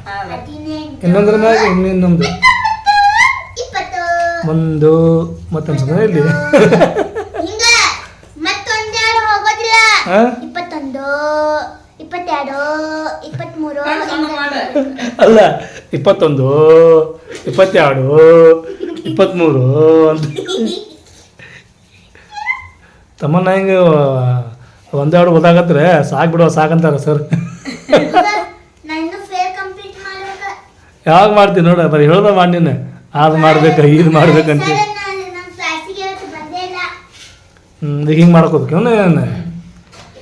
ಆರು. ಹದಿನೆಂಟು. ಇನ್ನೊಂದ್ರ ಮ್ಯಾಗ ಇನ್ನೊಂದು. ಒಂದು ಮತ್ತೊಂದು ಅನ್ಸದ ಇಲ್ಲಿ. ಹಿಂಗ ಮತ್ತೊಂದೆರಡು ಹೋಗೋದಿಲ್ಲ. ಹಾ? ಇಪ್ಪತ್ತೊಂದು ಇಪ್ಪತ್ತೆರಡು ಇಪ್ಪತ್ಮೂರು ಅಲ್ಲ ಇಪ್ಪತ್ತೊಂದು ಇಪ್ಪತ್ತೆರಡು ಇಪ್ಪತ್ತ್ಮೂರು ಅಂತ. ತಮ್ಮನ್ನ ಹಿಂಗೆ ಒಂದೆರಡು ಗೊತ್ತಾಗತ್ರೆ ಸಾಕು ಬಿಡುವ ಸಾಕಂತಾರ ಸರ್. ನಾನು ಫೇರ್ ಕಂಪ್ಲೀಟ್ ಮಾಡ್ಬೇಕ. ಯಾವಾಗ ಮಾಡ್ತೀನಿ ನೋಡ ಬರೀ ಹೇಳ್ದ ಮಾಡಿ ನೀನು ಅದು ಮಾಡ್ಬೇಕು ಇದು ಮಾಡ್ಬೇಕಂತ. ಹ್ಞೂ ಈಗ ಹಿಂಗೆ ಮಾಡ್ಕೋಬೇಕು ಏನು?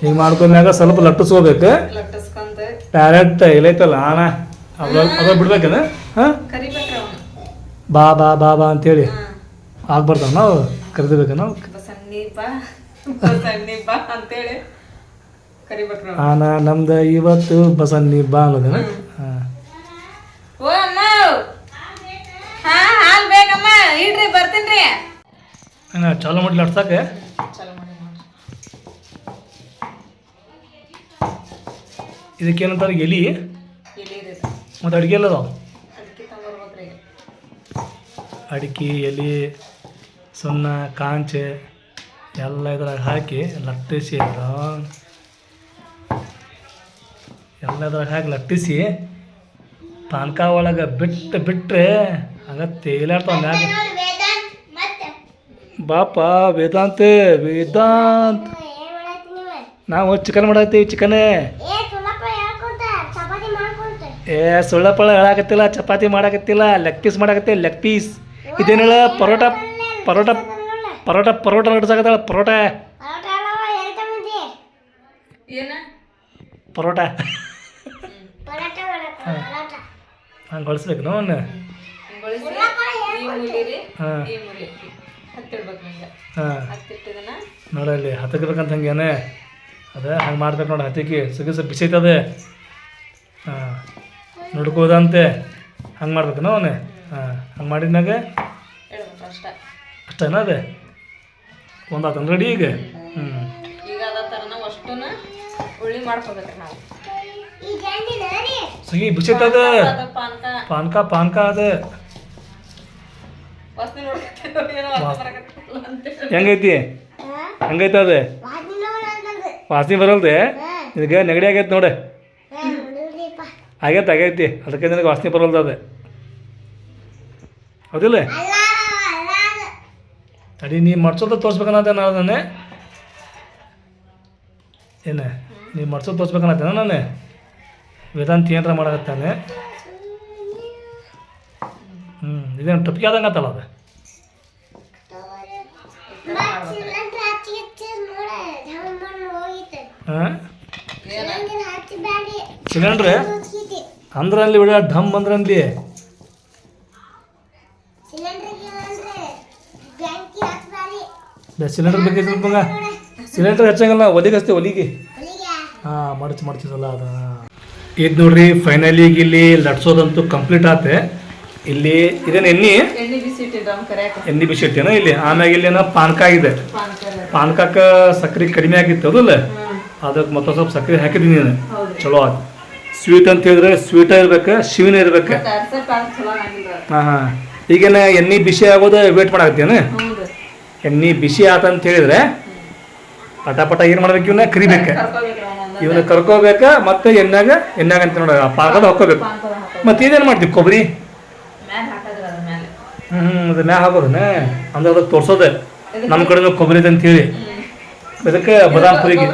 ಹಿಂಗೆ ಮಾಡ್ಕೊಂಡ್ಮ್ಯಾಗ ಸ್ವಲ್ಪ ಲಟ್ಟಿಸ್ಕೋಬೇಕು. ಲಟ್ಟಿಸ್ಕೊಂತ. ಡೈರೆಕ್ಟ್ ಇಲ್ಲೈತಲ್ಲ ಆಣ ಅದ್ರ ಅದ್ರ ಬಿಡ್ಬೇಕೇನ? ಹಾಂ? ಬಾ ಬಾ ಬಾ ಬಾ ಅಂತೇಳಿ. ಆಗ್ಬಾರ್ದವ ನಾವು? ಕರಿದಬೇಕ ನಾವು? ಅಣ್ಣ ಅವ್ನು. ಆನ ನಮ್ದು ಇವತ್ತು ಬಸನ್ನಿ ಬಾ ಅನ್ನೋದೇನ ಹಾಂ ಓ ಅಮ್ಮ ಹಾ ಹಾಲ್ ಬೇಕಮ್ಮ ಇಡ್ರಿ ಬರ್ತೀನ್ರಿ ಹಂಗ ಚಾಲು ಮಾಡಿ ಲಟ್ಸಕ್ಕೆ ಇದಕ್ಕೇನಂತಾರೆ ಎಲಿ? ಮತ್ತು ಅಡುಗೆ ಎಲ್ಲ ಅದಾವ ಅದಕ್ಕೆ ತಗೊಂಡ್ಬರ್ಬೇಕ್ರಿ ಈಗ ಅಡಿಕೆ ಎಲೆ ಸುಣ್ಣ ಕಾಂಚೆ ಎಲ್ಲ ಇದ್ರಾಗ ಹಾಕಿ ಲಟ್ಟಿಸಿ ಅದ- ಎಲ್ಲ ಇದ್ರಾಗ ಹಾಕಿ ಲಟ್ಟಿಸಿ ಪಾನಕ ಒಳಗೆ ಬಿಟ್ಟು ಬಿಟ್ಟರೆ ಆಗ ತೇಲಾಡ್ತಾವ ಮ್ಯಾಗ. ಬಾಪ ವೇದಾಂತ ವೇದಾಂತ್. ನೀವು ನಾವು ಚಿಕನ್ ಮಾಡತ್ತೀವಿ ಚಿಕನೇ. ಏ ಸುಳ್ಳಪ್ಪಳ ಹೇಳಾಕತ್ತಿಲ್ಲ ಚಪಾತಿ ಮಾಡಾಕತ್ತಿಲ್ಲ ಲೆಗ್ ಪೀಸ್ ಮಾಡಾಕತ್ತೆ ಲೆಗ್ ಪೀಸ್ ಇದೇನು ಹೇಳ ಪರೋಟ ಪರೋಟ ಪರೋಟ ಪರೋಟ ನಡ್ಸಾಕತ್ತಾಳ ಪರೋಟ. ಪರೋಟ ಹಂಗೆ ಈ ಮೂಲಿರಿ ಹಾಂ. ಈ ಇಲ್ಲಿ ಹತ್ತಕ್ಬೇಕಂತ ಹಂಗೇನೆ. ಅದ ಹಂಗೆ ಮಾಡ್ಬೇಕು ನೋಡಿ ಹತ್ತಿಗೆ ಸಿಗಿಸ ಬಿಸಿ ಐತದೆ. ಹಾಂ ನುಡ್ಕೋದಂತೆ. ಹಂಗೆ ಮಾಡ್ಬೇಕು ಅವನೇ? ಹಾಂ ಹಂಗೆ ಮಾಡಿದ್ಮ್ಯಾಗ ಅಷ್ಟೇನ ಅದೇ? ಒಂದು ಆತಂದ್ರೆ ರೆಡಿ ಈಗ? ಹ್ಞೂ ಸಿಗಿ ಬಿಸಿ ಐತದ. ಪಾನ್ಕ ಪಾನಕ ಪಾನಕ ಪಾನಕ ಅದ. ಹೆಂಗೈತಿ? ಹೆಂಗೈತೆ ಅದು? ವಾಸನೆ ಬರಲ್ದೆ? ಇದಕ್ಕೆ ನೆಗಡಿ ಆಗೈತೆ ನೋಡೆ. ಆಗೈತೆ ಆಗೈತಿ. ಅದಕ್ಕೆ ನಿನಗೆ ವಾಸನೆ ಬರಲ್ದ ಅದು. ಹೌದಿಲ್ಲ? ಅಡಿ ನೀ ಮಡ್ಸೋದ ತೋರ್ಸ್ಬೇಕನ್ನತ್ತೆ ನಾನು ನಾನೇ. ಏನು? ನೀ ಮಡ್ಸೋದು ತೋರ್ಸ್ಬೇಕನ್ನತ್ತೆ ನಾನು ವೇದಾಂತ ಏನಾರ ಮಾಡಕತ್ತಾನೆ. ಹ್ಞೂ ಇದೇನು ಟೊಪ್ಪಿಗೆ ಆದಂಗೆ ಆತಲ್ಲ ಅದು ಮತ್ತ್ ಸಿಲಿಂಡರ್ ಹಚ್ಚಿ ಹಚ್ಚಿ ನೋಡ ಢಮ್ ಬಂದ್ ಹೋಗಿತ್ತು ಹಾಂ ಸಿಲಿಂಡರ್ ಅಂದ್ರೆ ಅಲ್ಲಿ ಬಿಡ ಢಮ್ ಅಂದ್ರೆ ಅಲ್ಲಿ ಸಿಲಿಂಡರ್ ಬೇಕೈತಿ ಮಗ ಸಿಲಿಂಡರ್ ಹಚ್ಚಂಗಲ್ಲ ಒಲಿಗೆ. ಹಚ್ತೇವೆ ಒಲಿಗೆ? ಹಾ ಮಡಚ್ ಮಡಚಿದಲ್ಲ ಅದು ಇದು ನೋಡ್ರಿ ಫೈನಲಿ ಈಗ ಇಲ್ಲಿ ಲಟ್ಸೋದಂತೂ ಕಂಪ್ಲೀಟ್ ಆತೆ. ಇಲ್ಲಿ ಇದೇನು ಎಣ್ಣೆ? ಎಣ್ಣೆ ಬಿಸಿ ಇಟ್ಟೇನ ಇಲ್ಲಿ? ಆಮ್ಯಾಗ ಇಲ್ಲಿ ಏನೋ ಪಾನಕ ಇದೆ ಪಾನಕ ಪಾನಕಕ್ಕೆ ಸಕ್ಕರೆ ಕಡಿಮೆ ಆಗಿತ್ತು ಅದಲ್ಲ? ಅದಕ್ಕೆ ಮತ್ತೊಂದು ಸ್ವಲ್ಪ ಸಕ್ಕರೆ ಹಾಕಿದ್ದೀನಿ ನಾನು. ಚಲೋ ಆಯ್ತು ಸ್ವೀಟ್ ಅಂತ ಹೇಳಿದ್ರೆ ಸ್ವೀಟ ಇರ್ಬೇಕು ಶಿವಿನ ಇರ್ಬೇಕು. ಹಾಂ ಹಾಂ. ಈಗೇನ ಎಣ್ಣೆ ಬಿಸಿ ಆಗೋದು ವೇಟ್ ಮಾಡಾಕತ್ತೇನು ಎಣ್ಣೆ ಬಿಸಿ ಆತಂತ ಹೇಳಿದ್ರೆ ಪಟ ಪಟ ಏನು ಮಾಡ್ಬೇಕು ಇವನ್ನ ಕರಿಬೇಕು. ಇವನ್ನ ಕರ್ಕೋಬೇಕ ಮತ್ತೆ ಎಣ್ಣಾಗ ಎಣ್ಣಾಗ ಅಂತ ನೋಡ ಪಾಕದ ಹಾಕೋಬೇಕು ಮತ್ತೆ ಇದೇನು ಮಾಡ್ತೀವಿ? ಕೊಬ್ಬರಿ? ಹ್ಞೂ ಅದು ಮ್ಯಾಗ ಹಾಕೋದನ್ನ ಅಂದ್ರೆ ಅದಕ್ಕೆ ತೋರ್ಸೋದೆ. ನಮ್ಮ ಕಡೆನೂ ಕೊಬ್ಬರಿ ಇದೆ ಅಂತ ಹೇಳಿ ಅದಕ್ಕೆ ಬಾದಾಮ್ ಪುರಿಗೆ.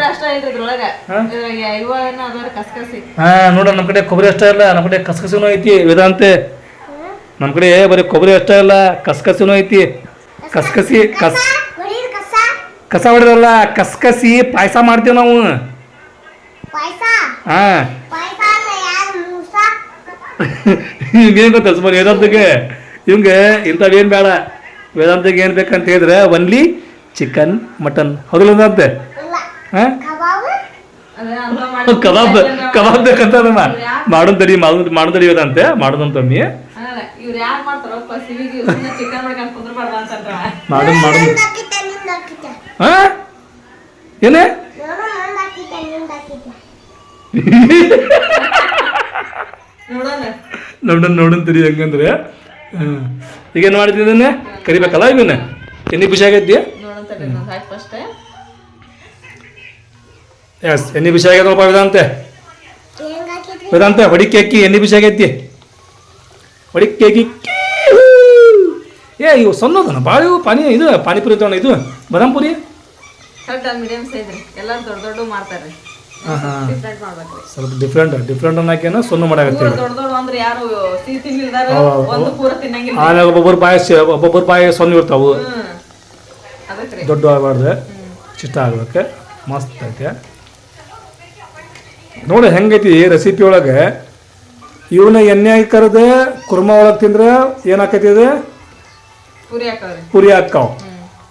ಹಾ? ನೋಡ ನಮ್ಮ ಕಡೆ ಕೊಬ್ಬರಿ ಅಷ್ಟೇ ಇಲ್ಲ ನಮ್ಮ ಕಡೆ ಕಸಕಸಿನೂ ಐತಿ ವೇದಾಂತೆ. ನಮ್ಮ ಕಡೆ ಬರೀ ಕೊಬ್ಬರಿ ಅಷ್ಟೇ ಇಲ್ಲ ಕಸಕಸಿನೂ ಐತಿ. ಕಸಕಸಿ ಕಸ್ ಕಸ ಕಸ ಹೊಡೆದಲ್ಲ ಕಸಕಸಿ ಪಾಯಸ ಮಾಡ್ತೀವಿ ನಾವು. ಹಾ ಹಾಂ. ಪಾಯ್ಸ ಅಲ್ಲ ಯಾರು ಮೂಸ? ಏನು ಗೊತ್ತ ಸುಮಾರು ವೇದಾಂತಗೆ? ಇವಂಗೆ ಇಂಥವೇನು ಬೇಡ. ವೇದಾಂತಗೆ ಏನು ಬೇಕಂತ ಹೇಳಿದ್ರೆ ಒನ್ಲಿ ಚಿಕನ್ ಮಟನ್ ಹೌದಲ್ಲಂತೆ ಹಾಂ? ಕಬಾಬ್? ಅದೇ ಅಂತ ಮಾಡಿ ಕಬಾಬ್ ಕಬಾಬ್ ಬೇಕಂತ ಮಾಡೋನ್ ತಡಿ ಮಾಡೋದು ಮಾಡೋನ್ ತಡಿ ವೇದಾಂತೆ ಮಾಡೋದಂತ ತಮ್ಮಿ. ಮಾಡೋನ್ ಮಾಡೋನ್. ಹಾಂ? ಏನೇ? ನೋಡೋಣ ನೋಡೋಣ. ನೋಡನ್ ನೋಡನ್ ತಿರಿ ಹೆಂಗಂದ್ರೆ. ಹ್ಮ್. ಈಗ ಏನು ಮಾಡಿದ್ವಿ ಇದನ್ನ? ಕರಿಬೇಕಲ್ಲ ಇವನ್ನ? ಎಣ್ಣೆ ಖುಷಿ ಆಗೈತಿ? ನೋಡೋಣ ತಡಿ ನಾನು ಹಾಕಿ ಫಸ್ಟ್ ಎಸ್ ಎಣ್ಣೆ ಬಿಸಿ ಆಗೈತೆ ನೋಡಪ್ಪ ವೇದಾಂತೆ? ವೇದಾಂತ ಹೊಡಿಕೆ ಅಕ್ಕಿ ಎಣ್ಣೆ ಬಿಸಿ ಆಗೈತಿ ಹೊಡಿಕೆ ಅಕ್ಕಿ ಏ ಇವು ಸಣ್ಣದನ ಭಾಳ ಇವು ಪಾನಿ ಇದು ಪಾನಿಪುರಿ ತಗೊಂಡು ಇದು badam puri correct medium size ರೀ. ಎಲ್ಲರೂ ದೊಡ್ಡ ದೊಡ್ಡ ಮಾಡ್ತಾರೆ. ಹಾಂ ಹಾಂ ಡಿಫ್ರೆಂಟ್ ಸ್ವಲ್ಪ ಡಿಫ್ರೆಂಟ್ ಡಿಫ್ರೆಂಟ್ ಅನ್ನೋಕೇನ ಸೊನ್ನ ಮಾಡಾಕತ್ತೀವಿ ಆಮೇಲೆ ಒಬ್ಬೊಬ್ಬರು ಬಾಯಿ ಒಬ್ಬೊಬ್ಬರು ಬಾಯಿ ಸೊನ್ನ ಇರ್ತಾವು. ದೊಡ್ಡ ಆಗಬಾರ್ದು. ಚಿಷ್ಟ ಆಗ್ಬೇಕು. ಮಸ್ತ್ ಐತೆ. ನೋಡಿ ಹೆಂಗೈತಿ ರೆಸಿಪಿ ಒಳಗೆ. ಇವನ್ನ ಎಣ್ಣೆ ಕರೆದು ಕುರ್ಮ ಒಳಗೆ ತಿಂದ್ರೆ ಏನಾಕೈತಿ ಇದು? ಪೂರಿ ಪುರಿ ಹಾಕ್ಕಾವು.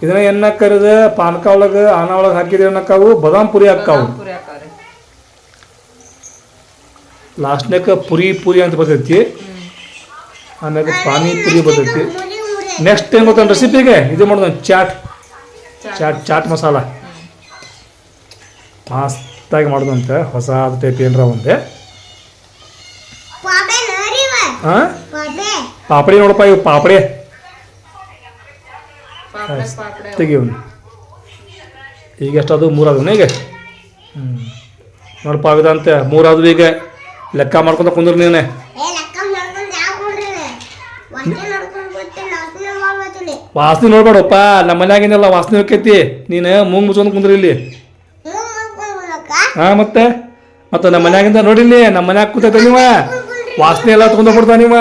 ಇದನ್ನ ಎಣ್ಣೆ ಕರೆದು ಪಾನಕ ಒಳಗೆ ಆನ ಒಳಗೆ ಹಾಕಿದ್ರೆ ಏನಕ್ಕಾವು? ಬದಾಮ್ ಪುರಿ ಹಾಕ್ಕಾವು. ಪೂರಿ ಲಾಸ್ಟ್ನಾಗ ಪುರಿ ಪುರಿ ಅಂತ ಬರ್ತೈತಿ. ಆಮ್ಯಾಗ ಪಾನಿಪುರಿ ಬರ್ತೈತಿ. ಮುರಿ ಮುರಿ ನೆಕ್ಸ್ಟ್ ಏನು ಗೊತ್ತ ರೆಸಿಪಿಗೆ ಇದು ಮಾಡೋದು ಚಾಟ್. ಚಾಟ್ ಚಾಟ್ ಮಸಾಲ ಮಸ್ತಾಗಿ ಮಾಡೋದಂತೆ ಹೊಸ ಟೈಪ್ ಏನರ ಒಂದೇ ಹಾಂ ಪಾಪೆ ಪಾಪಡಿ ನೋಡಪ್ಪ ಇವು ಪಾಪಡಿ ತೆಗಿವ್ನು ಈಗ ಎಷ್ಟದು ಮೂರಾದವು ಈಗ ಹ್ಞೂ ನೋಡಪ್ಪ ಇದಂತೆ ಮೂರಾದವು ಈಗ ಲೆಕ್ಕ ಮಾಡ್ಕೊತ ಕುಂದ್ರ ನೀನೆ ಏ ಲೆಕ್ಕ ಮಾಡ್ಕೊಂಡು ಯಾವ ಕೊಂಡ್ರಿ ವಾಸನೆ ನೋಡ್ಬೇಡಪ್ಪ, ನಮ್ಮ ಮನ್ಯಾಗಿನೆಲ್ಲ ವಾಸನೆ ಹೋಕೈತಿ ನೀನು ಮೂಗ್ ಮುಚ್ಕೊಂಡು ಕುಂದ್ರಿ ಇಲ್ಲಿ. ಹಾ, ಮತ್ತೆ? ಮತ್ತೆ ನಮ್ಮ ಮನ್ಯಾಗಿಂದ ನೋಡಿಲ್ಲಿ ನಮ್ಮ ಮನ್ಯಾಗ ಕೂತೈತೆ ನೀವ. ವಾಸನೆ ಎಲ್ಲ ತಗೊಂಡು ಬಿಡ್ತಾ ನೀವ.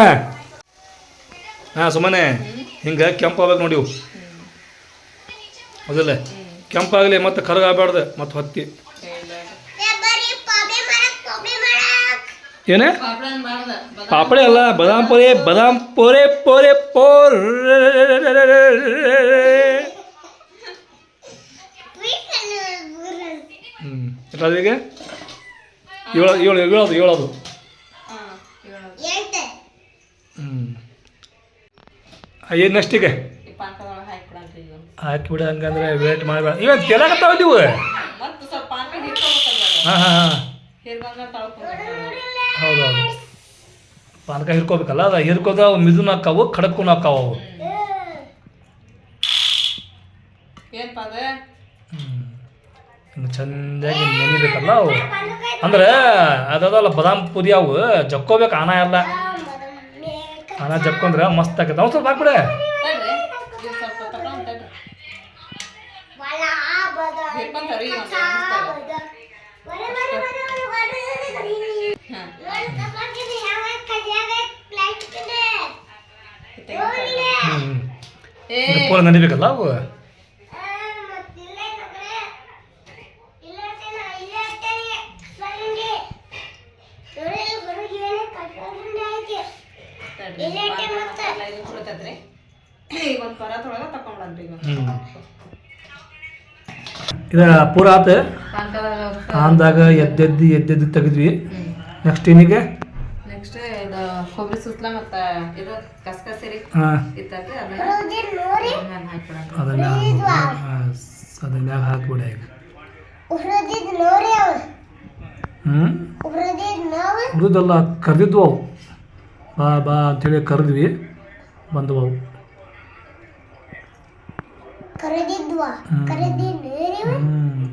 ಹಾಂ ಸುಮ್ಮನೆ ಹಿಂಗೆ ಕೆಂಪು ಆಗ್ಬೇಕು ನೋಡಿ ಇವು. ಹೌದಿಲ್ಲ ಕೆಂಪಾಗಲಿ ಮತ್ತೆ ಕರಗಾಗಬಾರ್ದು ಮತ್ತೆ ಹೊತ್ತಿ ಏ ಬರೀ ಪಾಪೆ ಮಾಡಕ್ ಪಾಪೆ ಮಾಡಕ್ ಏನೇ? ಪಾಪಡೆ ಮಾಡ್ದ ಪಾಪಡೆ ಅಲ್ಲ ಬದಾಮ್ ಪೋರೆ ಬದಾಮ್ ಪೋರೆ ಪೋರೆ ಪೋರ್. ಸ್ವೀಟ್ ಹ್ಞೂ ಎಷ್ಟಾದೀಗ ಏಳು ಏಳು ಏಳೋದು ಏಳೋದು. ಎಂಟು. ಹ್ಞೂ ಏನು ನೆಕ್ಸ್ಟ್ ಈಗ ಈ ಪಾನಕದೊಳಗೆ ಹಾಕ್ಬಿಡಂತ್ರಿ ಇವು ಹಾಕಿಬಿಡ ಹಂಗಂದ್ರೆ ವೇಟ್ ಮಾಡಬೇಡ. ಇವತ್ತು ತೆಲಾಗತ್ತಾವ ನೀವು? ಮತ್ತೆ ಸ್ವಲ್ಪ ಪಾನಕ ಹಿಡ್ಕೊಬೇಕಲ್ಲ ಹಾಂ ಹಾಂ ಹಾಂ. ಹಿರ್ಗಂಗ ತಳ್ಕೊಂಡು ಹೌದು ಹೌದು. ಪಾನಕ ಹಿರ್ಕೋಬೇಕಲ್ಲ ಅದ ಹಿರ್ಕೋದ ಮಿದುನ್ ಹಾಕಾವು ಖಡಕ್ಕೂ ಹಾಕಾವು ಅವು. ಚಂದಾಗಿ ನೆನಿಬೇಕಲ್ಲ ಅವು. ಅಂದ್ರೆ ಅದಲ್ಲ ಬದಾಮ್ ಪುರಿ ಅವು ಜಕ್ಕೋಬೇಕು ಆನ ಎಲ್ಲ. ಆನ ಜಕ್ಕೊಂದ್ರೆ ಮಸ್ತ್ ಆಕೈತೆ. ಅವ್ನು ಸ್ವಲ್ಪ ಹಾಕ್ಬಿಡೆ. ಸ್ವಲ್ಪ ತಗೊಂಡ್ ತಡ್ರಿ ಹಿಡ್ಕೊಂತಾರಿ ಈಗ ಒಂದ್ ಎರಡ್ ನಿಮಿಷ್ದಾಗ. ಹಾ ಹ್ಞೂ ಏ ಪೂರ ನೆನಿಬೇಕಲ್ಲ ಅವು ತಡ್ರಿ ಪಾನಕ ಮಸಾಲ ಇದು ಕುಡ್ತೈತ್ರಿ ಈಗ ಒಂದು ಪರಾತೊಳಗೆ ತಕೊಂಡ್ಬಂದ್ರಿ ನಡಿಬೇಕಲ್ಲ ಅವು? ಇದ ಪೂರ ಆತ? ಅಂದಾಗ ಎದ್ದೆದ್ದು ಎದ್ದೆದ್ದು ತೆಗೆದ್ವಿ. ನೆಕ್ಸ್ಟ್ ಏನಿಗೆ? ನೆಕ್ಸ್ಟ್ ಇದು ಕೊಬ್ಬರಿ ಸುತ್ತಲ ಮತ್ತು ಇದು ಕಸ ಅದನ್ನ ಅದನ್ನ ಹಾಕ್ಬಿಡ. ಈಗ. ಹುರಿದಲ್ಲ ಕರೆದಿದ್ವು ಅವು. ಬಾ ಬಾ ಅಂತೇಳಿ ಕರೆದ್ವಿ. ಬಂದವು ಅವು.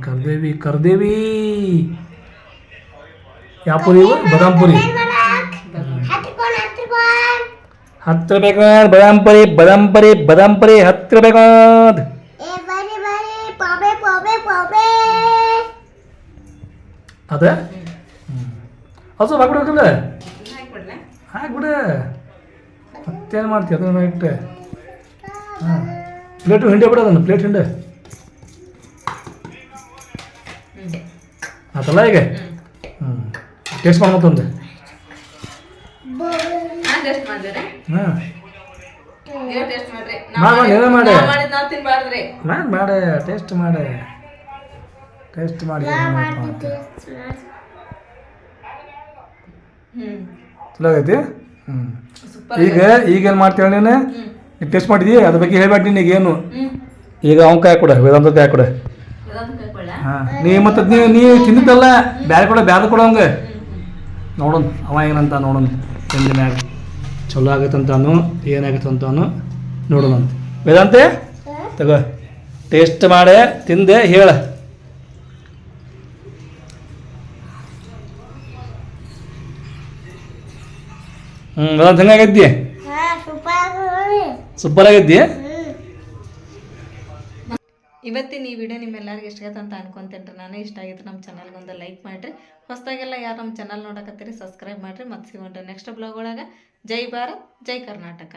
ಕರ್ದೇವಿ ಕರ್ದೇವಿ. ಯಾಪುರಿ ಬದಾಮ್ಪುರಿ ಪುರಿ. ಹತ್ತು ರೂಪಾಯಿ ಬದಾಮ್ ಪುರಿ ಬದಾಮ್ ಪುರಿ ಬದಾಮ್ ಪುರಿ ಹತ್ತು ರೂಪಾಯಿ ಅದ? ಸ್ವಲ್ಪ ಹಾಕ್ಬಿಡ್ಬೇಕಲ್ಲ ಹಾಕ್ಬಿಡ ಮತ್ತೇನು ಮಾಡ್ತೀಯ ಅದನ್ನ ಇಟ್ಟೆ ಹಾಂ. ಪ್ಲೇಟು ಹಿಂಡೆ ಬಿಡ ಅದನ್ನು ಪ್ಲೇಟ್ ಹಿಂಡೆ. ಆತಲ್ಲ ಈಗ? ಹ್ಞೂ ಟೇಸ್ಟ್ ನಾನು ಟೇಸ್ಟ್ ಮಾಡಿದ್ರೆ ನೀವು ಟೇಸ್ಟ್ ಮಾಡ್ರಿ. ಮಾಡ್, ಮಾಡ್, ನೀವೇ ಮಾಡಿ. ನಾವು ಮಾಡಿದ್ ನಾವು ತಿನ್ಬಾರ್ದ್ರಿ. ಮಾಡಿ ಮಾಡೆ ಟೇಸ್ಟ್ ಮಾಡೆ. ಟೇಸ್ಟ್ ಮಾಡಿ ಏನಪ್ಪ ಅಂತ. ಹ್ಮ್. ಚಲೋ ಆಗೈತಿ? ಹ್ಞೂ ಸೂಪರ್ ಈಗ ಏನು ಮಾಡ್ತೀವಿ ನೀನು? ಈಗ ಟೇಸ್ಟ್ ಮಾಡಿದಿ ಅದ್ರ ಬಗ್ಗೆ ಹೇಳ್ಬೇಡ ನಿನಗೆ ಏನು? ಹ್ಮ್. ಈಗ ಅವ್ನ ಕಾಯಿ ಕೊಡ ವೇದಾಂತ ಕಾಯಿ ಕೊಡ. ಇದೊಂದು ಕೈಕೊಳ್ಳ ಹಾಂ. ನೀ ಮತ್ತೆ ನೀ ನೀ ತಿಂದಿದ್ದಲ್ಲ ಬ್ಯಾರೆ ಕೊಡ ಬ್ಯಾದ ಕೊಡ ಅವಂಗೆ ನೋಡೋಣ ಅವ ಏನಂತ ನೋಡೋಣ ತಿಂದ ಮ್ಯಾಗ. ಚಲೋ ಆಗತ್ತಂತಾನು ಏನಾಗತ್ತಂತಾನು ನೋಡೋಣಂತೆ. ವೇದಾಂತೆ ತಗೋ ಟೇಸ್ಟ್ ಮಾಡೆ ತಿಂದೆ ಹೇಳ. ಹ್ಞೂ ವೇದಾಂತ ಹೆಂಗಾಗೈತಿ ಹಾ ಸೂಪರ್ ಆಗೈತಿ ಇವತ್ತಿನ ಈ ವಿಡಿಯೋ ನಿಮ್ಮೆಲ್ಲರಿಗೂ ಇಷ್ಟ ಆಗತ್ತೆ ಅಂತ ಅನ್ಕೊಂತೇನೆ ನಾನು ಇಷ್ಟ ಆಗಿತ್ತು ನಮ್ಮ ಚಾನಲ್ಗೆ ಒಂದು ಲೈಕ್ ಮಾಡಿರಿ. ಹೊಸದಾಗೆಲ್ಲ ಯಾರು ನಮ್ಮ ಚಾನಲ್ ನೋಡಕತ್ತೀರಿ ಸಬ್ಸ್ಕ್ರೈಬ್ ಮಾಡಿರಿ. ಮತ್ತೆ ಸಿಗೋಣ ನೆಕ್ಸ್ಟ್ ಬ್ಲಾಗ್ ಒಳಗೆ. ಜೈ ಭಾರತ್ ಜೈ ಕರ್ನಾಟಕ